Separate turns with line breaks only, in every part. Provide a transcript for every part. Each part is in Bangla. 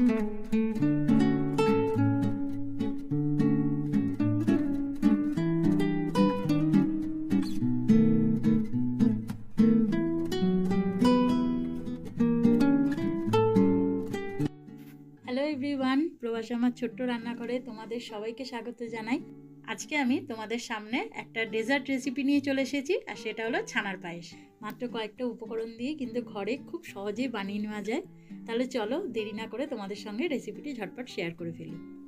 হ্যালো এভরিওয়ান প্রবাসী আমার ছোট্ট রান্নাঘরে তোমাদের সবাইকে স্বাগত জানাই। আজকে আমি তোমাদের সামনে একটা ডেজার্ট রেসিপি নিয়ে চলে এসেছি, আর সেটা হলো ছানার পায়েস। মাত্র কয়েকটা উপকরণ দিয়ে কিন্তু ঘরে খুব সহজেই বানিয়ে নেওয়া যায়। তাহলে চলো দেরি না করে তোমাদের সঙ্গে রেসিপিটি ঝটপট শেয়ার করে ফেলি।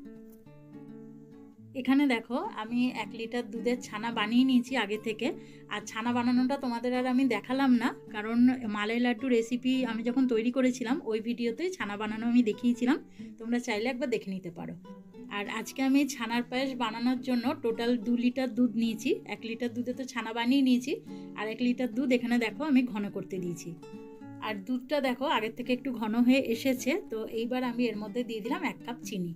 এখানে দেখো, আমি এক লিটার দুধের ছানা বানিয়ে নিয়েছি আগে থেকে। আর ছানা বানানোটা তোমাদের আর আমি দেখালাম না, কারণ মালাই লাড্ডু রেসিপি আমি যখন তৈরি করেছিলাম, ওই ভিডিওতেই ছানা বানানো আমি দেখিয়েছিলাম। তোমরা চাইলে একবার দেখে নিতে পারো। আর আজকে আমি ছানার পায়েস বানানোর জন্য টোটাল দু লিটার দুধ নিয়েছি। এক লিটার দুধে তো ছানা বানিয়ে নিয়েছি, আর এক লিটার দুধ এখানে দেখো আমি ঘন করতে দিয়েছি। আর দুধটা দেখো, আগের থেকে একটু ঘন হয়ে এসেছে, তো এইবার আমি এর মধ্যে দিয়ে দিলাম এক কাপ চিনি।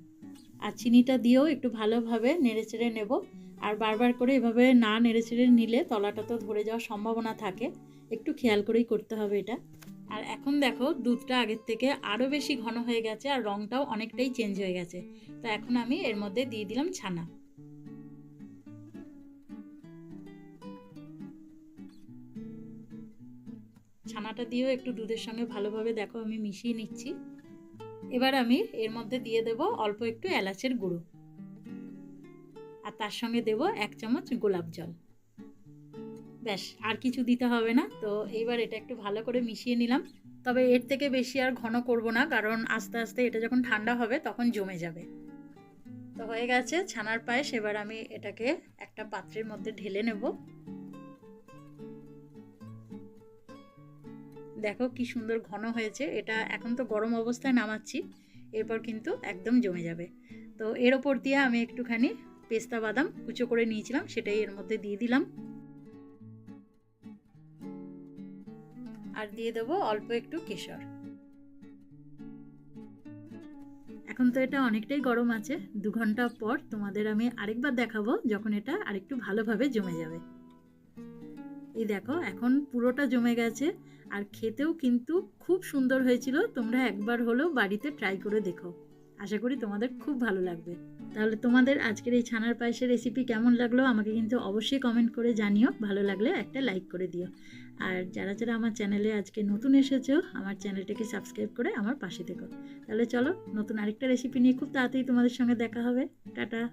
আর চিনিটা দিয়েও একটু ভালোভাবে নেড়েচেড়ে নেব। আর বারবার করে এভাবে না নেড়েচেড়ে নিলে তলাটা তো ধরে যাওয়ার সম্ভাবনা থাকে। একটু খেয়াল করেই করতে হবে এটা। আর এখন দেখো, দুধটা আগের থেকে আরও বেশি ঘন হয়ে গেছে আর রঙটাও অনেকটাই চেঞ্জ হয়ে গেছে। তো এখন আমি এর মধ্যে দিয়ে দিলাম ছানা। ছানাটা দিয়েও একটু দুধের সঙ্গে ভালোভাবে দেখো আমি মিশিয়ে নিচ্ছি। এবার আমি এর মধ্যে দিয়ে দেব অল্প একটু এলাচের গুঁড়ো। আর তার সঙ্গে দেব এক চামচ গোলাপ জল। ব্যাস, আর কিছু দিতে হবে না। তো এইবার এটা একটু ভালো করে মিশিয়ে নিলাম। তবে এর থেকে বেশি আর ঘন করব না, কারণ আস্তে আস্তে এটা যখন ঠান্ডা হবে তখন জমে যাবে। তো হয়ে গেছে, ছানার পায়েস। এবার আমি এটাকে একটা পাত্রের মধ্যে ঢেলে নেব। দেখো কি সুন্দর ঘন হয়েছে। এটা এখন তো গরম অবস্থায় নামাচ্ছি, এরপর কিন্তু একদম জমে যাবে। তো এর ওপর দিয়ে আমি একটুখানি পেস্তা বাদাম কুচো করে নিয়েছিলাম, সেটাই এর মধ্যে দিয়ে দিলাম। আর দিয়ে দেবো অল্প একটু কেশর। এখন তো এটা অনেকটাই গরম আছে, দু ঘণ্টা পর তোমাদের আমি আরেকবার দেখাবো, যখন এটা আরেকটু ভালোভাবে জমে যাবে। এই দেখো, এখন পুরোটা জমে গেছে আর খেতেও কিন্তু খুব সুন্দর হয়েছিল। তোমরা একবার হলেও বাড়িতে ট্রাই করে দেখো। আশা করি তোমাদের খুব ভালো লাগবে। তাহলে তোমাদের আজকের এই ছানার পায়েসের রেসিপি কেমন লাগল আমাকে কিন্তু অবশ্যই কমেন্ট করে জানিও। ভালো লাগলে একটা লাইক করে দিও। আর যারা যারা আমার চ্যানেলে আজকে নতুন এসেছ, আমার চ্যানেলটাকে সাবস্ক্রাইব করে আমার পাশে থেকো। তাহলে চলো, নতুন আরেকটা রেসিপি নিয়ে খুব তাড়াতাড়ি তোমাদের সঙ্গে দেখা হবে। টাটা!